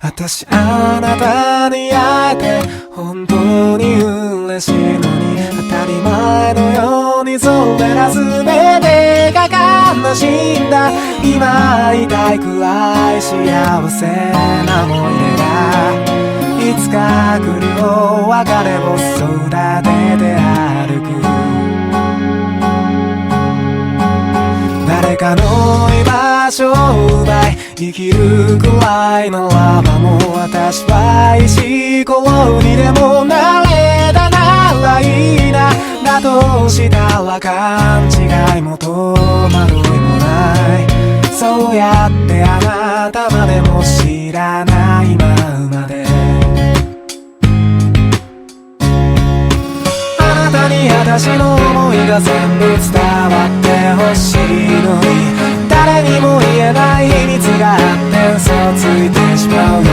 私あなたに会えて本当に嬉しいのに当たり前のようにそれら全てが悲しんだ今会いたいくらい幸せな思い出がいつか来るよ別れを育てて歩く。誰かの居場所を奪い生きるくらいのラバもう私は石ころにでもなれたならいいなだとしたら勘違いも戸惑いもないそうやってあなたまでも知らないままであなたに私の思いが全部伝わってほしいのに。にも言えない秘密があって嘘ついてしまうよ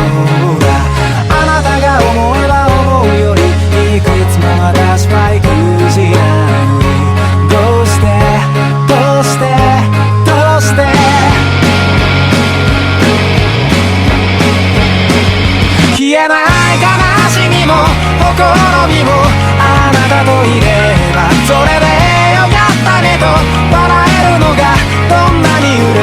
うだ。あなたが思えば思うよりいくつも私は育児なのに。どうして？どうして？どうして？消えない悲しみもほころびもあなたといれば。それでよかったねと笑えるのがどんなに嬉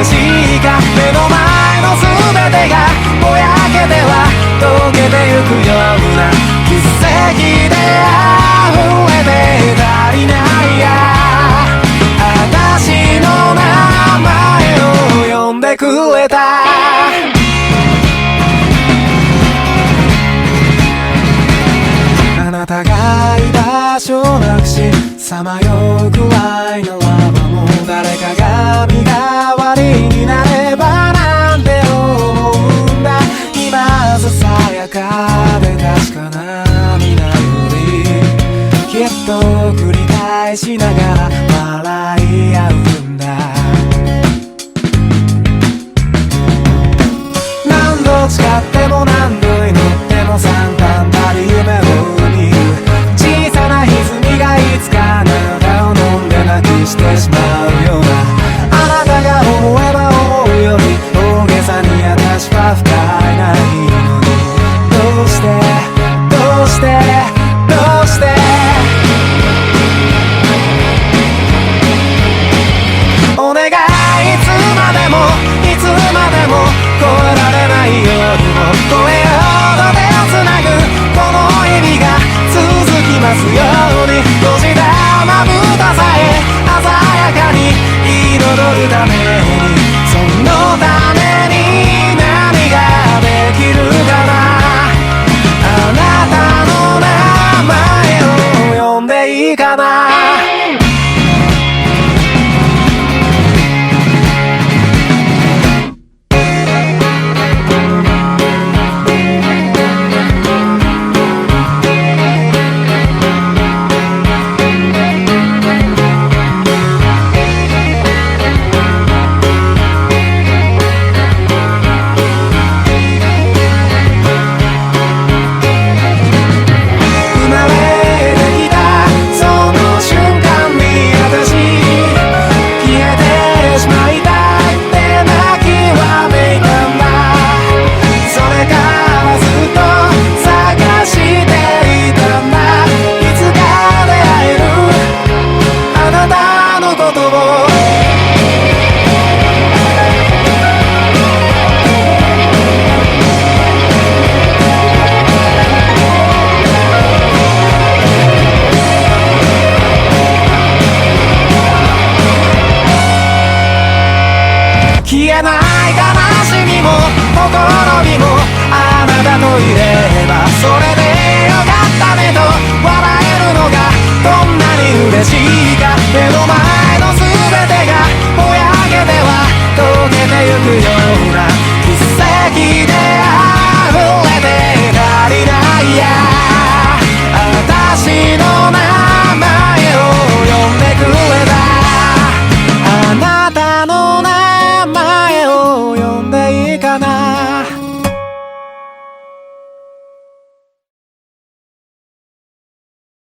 しい居場所をなくしさまようくらいのラバも誰かが身代わりになればなんて思うんだ今ささやかで確かな未来よりきっと繰り返しながら笑い合う。いつまでもいつまでも越えられないよりも越えようと手をつなぐこの意味が続きますよ。